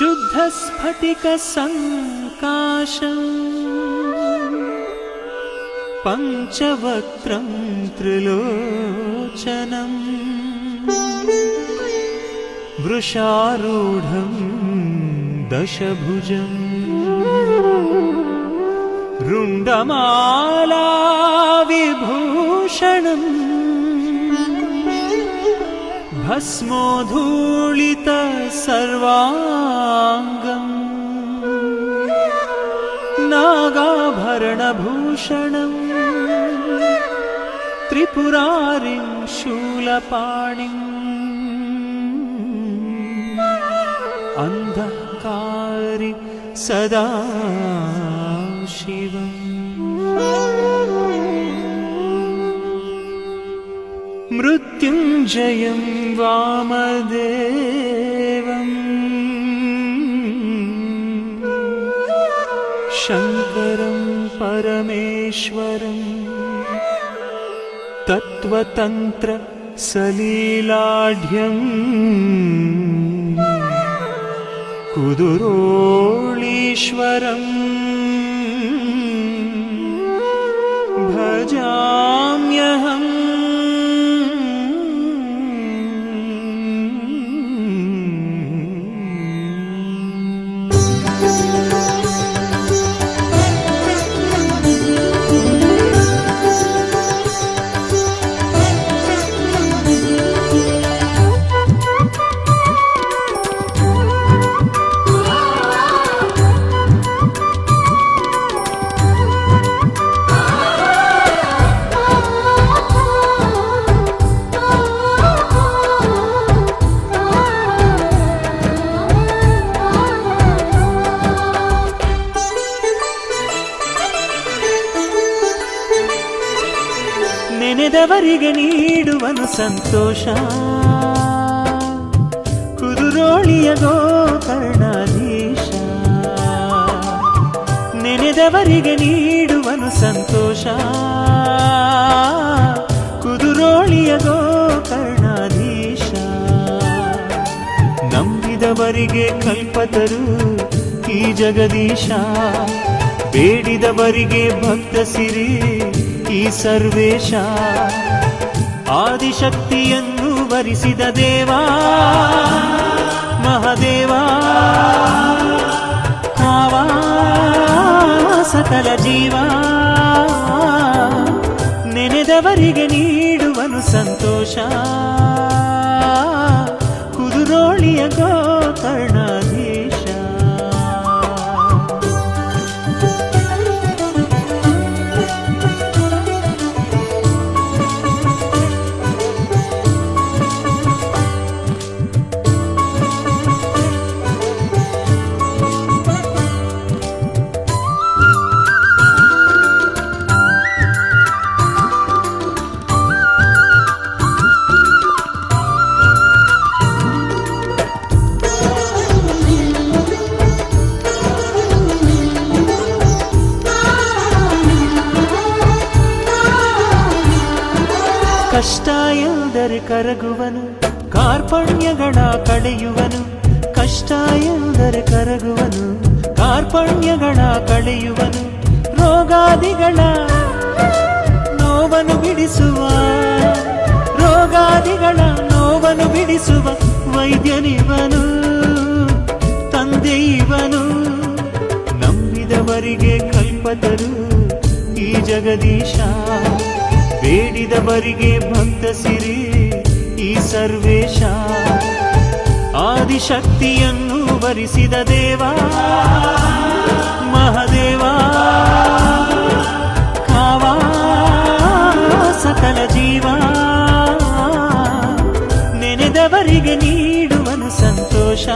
शुद्धस्फटिकसङ्काशम् पञ्चवक्त्रं त्रिलोचनम् वृषारूढं दशभुजम् रुण्डमाला विभूषणम् भस्मोधूलित सर्वाङ्गम्। नागाभरणभूषणम्। त्रिपुरारिं शूलपाणिम्। अन्धकारि सदा शिवम् मृत्युञ्जयं वामदेवम्। शङ्करं परमेश्वरम्। तत्त्वतन्त्र सलीलाढ्यम् कुदुरोळीश्वरम्। भजाम्यहम् ನೆನೆದವರಿಗೆ ನೀಡುವನು ಸಂತೋಷ. ಕುದುರೋಳಿಯ ಗೋಕರ್ಣಾಧೀಶ. ನೆನೆದವರಿಗೆ ನೀಡುವನು ಸಂತೋಷ. ಕುದುರೋಳಿಯ ಗೋಕರ್ಣಾಧೀಶ. ನಂಬಿದವರಿಗೆ ಕಲ್ಪತರು ಈ ಜಗದೀಶ. ಬೇಡಿದವರಿಗೆ ಭಕ್ತ ಸಿರಿ. ಈ ಸರ್ವೇಶ ಆದಿಶಕ್ತಿಯನ್ನು ವರಿಸಿದ ದೇವಾ ಮಹದೇವ. ಕಾವಾ ಸಕಲ ಜೀವ ನೆನೆದವರಿಗೆ ನೀಡುವನು ಸಂತೋಷ. ಕುದುರೋಳಿಯ ಗೋಕರ್ಣಾಧೀಶ ಕಷ್ಟ ಎಂದರೆ ಕರಗುವನು ಕಾರ್ಪಣ್ಯಗಳ ಕಳೆಯುವನು. ಕಷ್ಟ ಎಂದರೆ ಕರಗುವನು ಕಾರ್ಪಣ್ಯಗಳ ಕಳೆಯುವನು. ರೋಗಾದಿಗಳ ನೋವನ್ನು ಬಿಡಿಸುವ, ರೋಗಾದಿಗಳ ನೋವನ್ನು ಬಿಡಿಸುವ ವೈದ್ಯನಿವನು, ತಂದೆ ಇವನು. ನಂಬಿದವರಿಗೆ ಕಲ್ಪತರು ಈ ಜಗದೀಶ. ಬೇಡಿದವರಿಗೆ ಭಕ್ತ ಸಿರಿ, ಈ ಸರ್ವೇಶ ಆದಿಶಕ್ತಿಯನ್ನು ವರಿಸಿದ ದೇವ. ಮಹದೇವ, ಕಾವಾ ಸಕಲ ಜೀವ. ನೆನೆದವರಿಗೆ ನೀಡುವನು ಸಂತೋಷ.